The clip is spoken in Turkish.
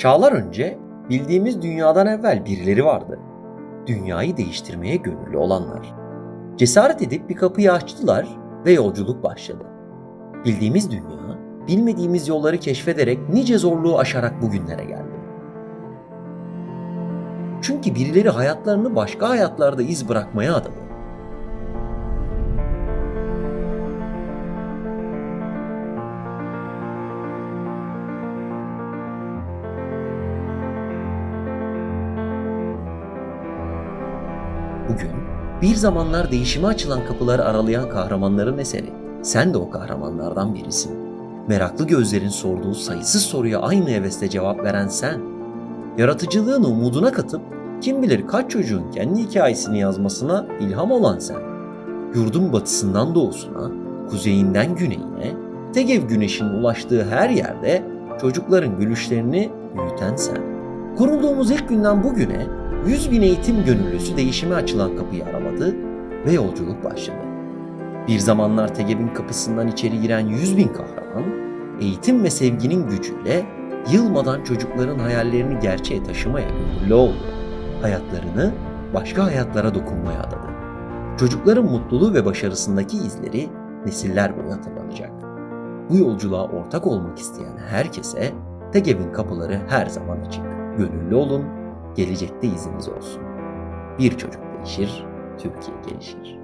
Çağlar önce bildiğimiz dünyadan evvel birileri vardı. Dünyayı değiştirmeye gönüllü olanlar. Cesaret edip bir kapıyı açtılar ve yolculuk başladı. Bildiğimiz dünya, bilmediğimiz yolları keşfederek nice zorluğu aşarak bugünlere geldi. Çünkü birileri hayatlarını başka hayatlarda iz bırakmaya adadı. Bugün bir zamanlar değişime açılan kapıları aralayan kahramanların eseri. Sen de o kahramanlardan birisin. Meraklı gözlerin sorduğu sayısız soruya aynı hevesle cevap veren sen. Yaratıcılığını umuduna katıp kim bilir kaç çocuğun kendi hikayesini yazmasına ilham olan sen. Yurdun batısından doğusuna, kuzeyinden güneyine, Tegev güneşinin ulaştığı her yerde çocukların gülüşlerini büyüten sen. Kurulduğumuz ilk günden bugüne 100 bin eğitim gönüllüsü değişime açılan kapıyı araladı ve yolculuk başladı. Bir zamanlar Tegev'in kapısından içeri giren 100 bin kahraman, eğitim ve sevginin gücüyle yılmadan çocukların hayallerini gerçeğe taşımaya gönüllü oldu. Hayatlarını başka hayatlara dokunmaya adadı. Çocukların mutluluğu ve başarısındaki izleri nesiller boyu hatırlanacak. Bu yolculuğa ortak olmak isteyen herkese Tegev'in kapıları her zaman açık. Gönüllü olun, gelecekte iziniz olsun. Bir çocuk değişir, Türkiye gelişir.